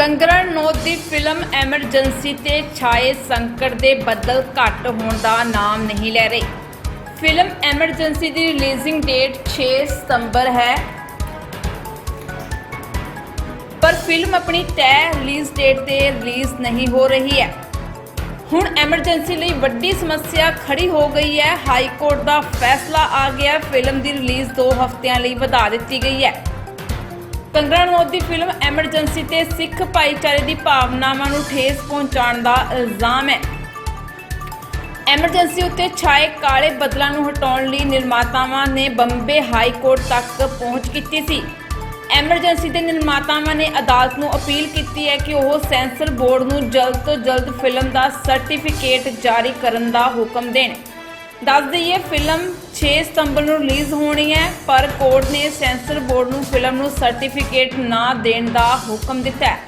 ਕੰਗਰਾ ਰਣੌਤ ਦੀ film emergency ਤੇ ਛਾਏ ਸੰਕਟ ਦੇ ਬੱਦਲ ਘੱਟ ਹੋਣ ਦਾ ਨਾਮ ਨਹੀਂ ਲੈ ਰਹੇ। ਫਿਲਮ ਐਮਰਜੈਂਸੀ ਦੀ ਰਿਲੀਜ਼ਿੰਗ ਡੇਟ 6 ਸਤੰਬਰ ਹੈ। ਪਰ ਫਿਲਮ ਆਪਣੀ ਤੈਅ ਰਿਲੀਜ਼ ਡੇਟ ਤੇ ਰਿਲੀਜ਼ ਨਹੀਂ ਹੋ ਰਹੀ ਹੈ। ਹੁਣ ਐਮਰਜੈਂਸੀ ਲਈ ਵੱਡੀ ਸਮੱਸਿਆ ਖੜੀ ਹੋ ਗਈ ਹੈ। ਹਾਈ ਕੋਰਟ ਦਾ ਫੈਸਲਾ ਆ ਗਿਆ। ਫਿਲਮ ਦੀ ਰਿਲੀਜ਼ 2 ਹਫ਼ਤਿਆਂ ਲਈ ਵਧਾ ਦਿੱਤੀ ਗਈ ਹੈ। ਕੰਗਣਾ ਰਣੌਤ ਦੀ ਫਿਲਮ ਐਮਰਜੈਂਸੀ ਤੇ ਸਿੱਖ ਭਾਈਚਾਰੇ ਦੀ ਭਾਵਨਾਵਾਂ ਨੂੰ ਠੇਸ ਪਹੁੰਚਾਉਣ ਦਾ ਇਲਜ਼ਾਮ ਹੈ। ਐਮਰਜੈਂਸੀ ਉੱਤੇ ਛਾਏ ਕਾਲੇ ਬੱਦਲਾਂ ਨੂੰ ਹਟਾਉਣ ਲਈ ਨਿਰਮਾਤਾਵਾਂ ਨੇ ਬੰਬੇ ਹਾਈ ਕੋਰਟ ਤੱਕ ਪਹੁੰਚ ਕੀਤੀ ਸੀ। ਐਮਰਜੈਂਸੀ ਦੇ ਨਿਰਮਾਤਾਵਾਂ ਨੇ ਅਦਾਲਤ ਨੂੰ ਅਪੀਲ ਕੀਤੀ ਹੈ ਕਿ ਉਹ ਸੈਂਸਰ ਬੋਰਡ ਨੂੰ ਜਲਦ ਤੋਂ ਜਲਦ ਫਿਲਮ ਦਾ ਸਰਟੀਫਿਕੇਟ ਜਾਰੀ ਕਰਨ ਦਾ ਹੁਕਮ ਦੇਣ। ਦੱਸ ਦਈਏ, ਫਿਲਮ 6 ਸਤੰਬਰ ਨੂੰ ਰਿਲੀਜ਼ ਹੋਣੀ ਹੈ, ਪਰ ਕੋਰਟ ਨੇ ਸੈਂਸਰ ਬੋਰਡ ਨੂੰ ਫਿਲਮ ਨੂੰ ਸਰਟੀਫਿਕੇਟ ਨਾ ਦੇਣ ਦਾ ਹੁਕਮ ਦਿੱਤਾ ਹੈ।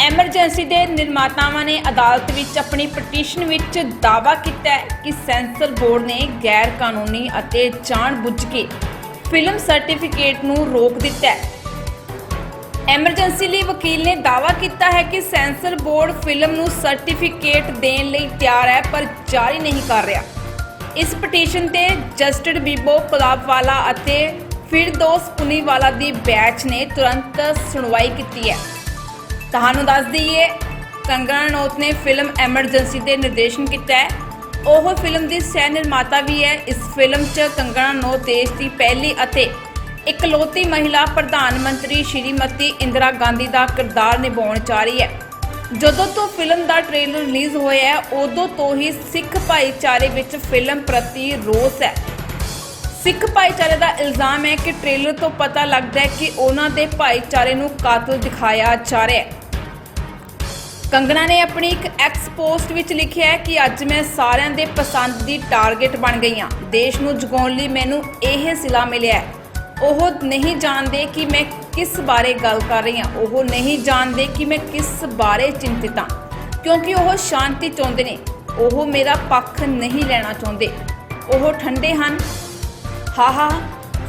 ਐਮਰਜੈਂਸੀ ਦੇ ਨਿਰਮਾਤਾਵਾਂ ਨੇ ਅਦਾਲਤ ਵਿੱਚ ਆਪਣੀ ਪਟੀਸ਼ਨ ਵਿੱਚ ਦਾਅਵਾ ਕੀਤਾ ਹੈ ਕਿ ਸੈਂਸਰ ਬੋਰਡ ਨੇ ਗੈਰ ਕਾਨੂੰਨੀ ਅਤੇ ਜਾਣਬੁੱਝ ਕੇ ਫਿਲਮ ਸਰਟੀਫਿਕੇਟ ਨੂੰ ਰੋਕ ਦਿੱਤਾ ਹੈ। ਐਮਰਜੈਂਸੀ ਲਈ ਵਕੀਲ ਨੇ ਦਾਅਵਾ ਕੀਤਾ ਹੈ ਕਿ ਸੈਂਸਰ ਬੋਰਡ ਫਿਲਮ ਨੂੰ ਸਰਟੀਫਿਕੇਟ ਦੇਣ ਲਈ ਤਿਆਰ ਹੈ, ਪਰ ਜਾਰੀ ਨਹੀਂ ਕਰ ਰਿਹਾ। ਇਸ ਪਟੀਸ਼ਨ ਤੇ ਜਸਟਿਡ ਬੀਬੋ ਪਲਾਪਵਾਲਾ ਅਤੇ ਫਿਰਦੋਸ ਪੁਨੀਵਾਲਾ ਦੀ ਬੈਚ ਨੇ ਤੁਰੰਤ ਸੁਣਵਾਈ ਕੀਤੀ ਹੈ। ਤੁਹਾਨੂੰ ਦੱਸ ਦਈਏ, ਕੰਗਣਾ ਰਣੌਤ ਨੇ ਫਿਲਮ ਐਮਰਜੈਂਸੀ ਦੇ ਨਿਰਦੇਸ਼ਨ ਕੀਤਾ ਹੈ। ਉਹ ਫਿਲਮ ਦੀ ਸਹਿ ਨਿਰਮਾਤਾ ਵੀ ਹੈ। ਇਸ ਫਿਲਮ 'ਚ ਕੰਗਣਾ ਰਣੌਤ ਦੇਸ਼ ਦੀ ਪਹਿਲੀ ਅਤੇ ਇਕਲੌਤੀ ਮਹਿਲਾ ਪ੍ਰਧਾਨ ਮੰਤਰੀ ਸ਼੍ਰੀਮਤੀ ਇੰਦਰਾ ਗਾਂਧੀ ਦਾ ਕਿਰਦਾਰ ਨਿਭਾਉਣ ਜਾ ਰਹੀ ਹੈ। ਜਦੋਂ ਤੋਂ ਫਿਲਮ ਦਾ ਟ੍ਰੇਲਰ ਰਿਲੀਜ਼ ਹੋਇਆ ਹੈ, ਉਦੋਂ ਤੋਂ ਹੀ ਸਿੱਖ ਭਾਈਚਾਰੇ ਵਿੱਚ ਫਿਲਮ ਪ੍ਰਤੀ ਰੋਸ ਹੈ। ਸਿੱਖ ਭਾਈਚਾਰੇ ਦਾ ਇਲਜ਼ਾਮ ਹੈ ਕਿ ਟ੍ਰੇਲਰ ਤੋਂ ਪਤਾ ਲੱਗਦਾ ਹੈ ਕਿ ਉਹਨਾਂ ਦੇ ਭਾਈਚਾਰੇ ਨੂੰ ਕਾਤਲ ਦਿਖਾਇਆ ਜਾ ਰਿਹਾ ਹੈ। ਕੰਗਨਾ ਨੇ ਆਪਣੀ ਇੱਕ ਐਕਸ ਪੋਸਟ ਵਿੱਚ ਲਿਖਿਆ ਹੈ ਕਿ ਅੱਜ ਮੈਂ ਸਾਰਿਆਂ ਦੇ ਪਸੰਦ ਦੀ ਟਾਰਗੇਟ ਬਣ ਗਈ ਹਾਂ। ਦੇਸ਼ ਨੂੰ ਜਗਾਉਣ ਲਈ ਮੈਨੂੰ ਇਹ ਸਿਲਾ ਮਿਲਿਆ ਹੈ। ਉਹ ਨਹੀਂ ਜਾਣਦੇ ਕਿ ਮੈਂ ਕਿਸ ਬਾਰੇ ਗੱਲ ਕਰ ਰਹੀ ਹਾਂ। ਉਹ ਨਹੀਂ ਜਾਣਦੇ ਕਿ ਮੈਂ ਕਿਸ ਬਾਰੇ ਚਿੰਤਿਤ ਹਾਂ। ਕਿਉਂਕਿ ਉਹ ਸ਼ਾਂਤੀ ਚਾਹੁੰਦੇ ਨੇ। ਉਹ ਮੇਰਾ ਪੱਖ ਨਹੀਂ ਲੈਣਾ ਚਾਹੁੰਦੇ। ਉਹ ਠੰਡੇ ਹਨ। ਹਾਹਾ,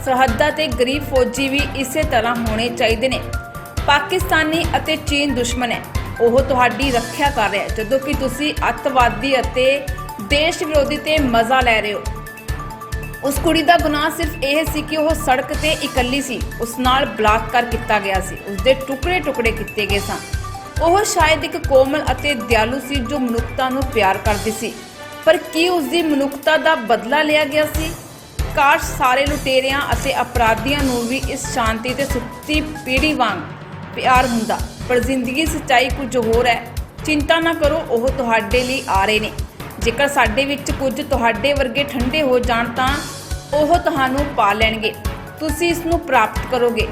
ਸਰਹੱਦਾਂ ਤੇ ਗਰੀਬ ਫੌਜੀ ਵੀ ਇਸੇ ਤਰ੍ਹਾਂ ਹੋਣੇ ਚਾਹੀਦੇ ਨੇ। ਪਾਕਿਸਤਾਨੀ ਅਤੇ ਚੀਨ ਦੁਸ਼ਮਣ ਹੈ। ਉਹ ਤੁਹਾਡੀ ਰੱਖਿਆ ਕਰ ਰਿਹਾ ਜਦੋਂ ਕਿ ਤੁਸੀਂ ਅੱਤਵਾਦੀ ਅਤੇ ਦੇਸ਼ ਵਿਰੋਧੀ ਤੇ ਮਜ਼ਾ ਲੈ ਰਹੇ ਹੋ। ਉਸ ਕੁੜੀ ਦਾ ਗੁਨਾਹ ਸਿਰਫ ਇਹ ਸੀ ਕਿ ਉਹ ਸੜਕ ਤੇ ਇਕੱਲੀ ਸੀ। ਉਸ ਨਾਲ ਬਲਾਤਕਾਰ ਕੀਤਾ ਗਿਆ ਸੀ। ਉਸ ਦੇ ਟੁਕੜੇ ਟੁਕੜੇ ਕੀਤੇ ਗਏ ਸਨ। ਉਹ ਸ਼ਾਇਦ ਇੱਕ ਕੋਮਲ ਅਤੇ ਦਿਆਲੂ ਸੀ ਜੋ ਮਨੁੱਖਤਾ ਨੂੰ ਪਿਆਰ ਕਰਦੀ ਸੀ। ਪਰ ਕੀ ਉਸ ਦੀ ਮਨੁੱਖਤਾ ਦਾ ਬਦਲਾ ਲਿਆ ਗਿਆ ਸੀ? ਕਾਸ਼ ਸਾਰੇ ਲੁਟੇਰਿਆਂ ਅਤੇ ਅਪਰਾਧੀਆਂ ਨੂੰ ਵੀ ਇਸ ਸ਼ਾਂਤੀ ਤੇ ਸੁੱਤੀ ਪੀੜੀ ਵਾਂਗ ਪਿਆਰ ਹੁੰਦਾ। ਪਰ ਜ਼ਿੰਦਗੀ ਸੱਚਾਈ ਕੁਝ ਹੋਰ ਹੈ। ਚਿੰਤਾ ਨਾ ਕਰੋ, ਉਹ ਤੁਹਾਡੇ ਲਈ ਆ ਰਹੇ ਨੇ। ਜੇਕਰ ਸਾਡੇ ਵਿੱਚ ਕੁਝ ਤੁਹਾਡੇ ਵਰਗੇ ਠੰਡੇ ਹੋ ਜਾਣ ਤਾਂ ਉਹ ਤੁਹਾਨੂੰ ਪਾ ਲੈਣਗੇ। ਤੁਸੀਂ ਇਸ ਨੂੰ ਪ੍ਰਾਪਤ ਕਰੋਗੇ।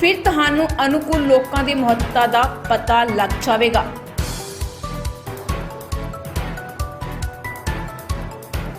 ਫਿਰ ਤੁਹਾਨੂੰ ਅਨੁਕੂਲ ਲੋਕਾਂ ਦੀ ਮਹੱਤਤਾ ਦਾ ਪਤਾ ਲੱਗ ਜਾਵੇਗਾ।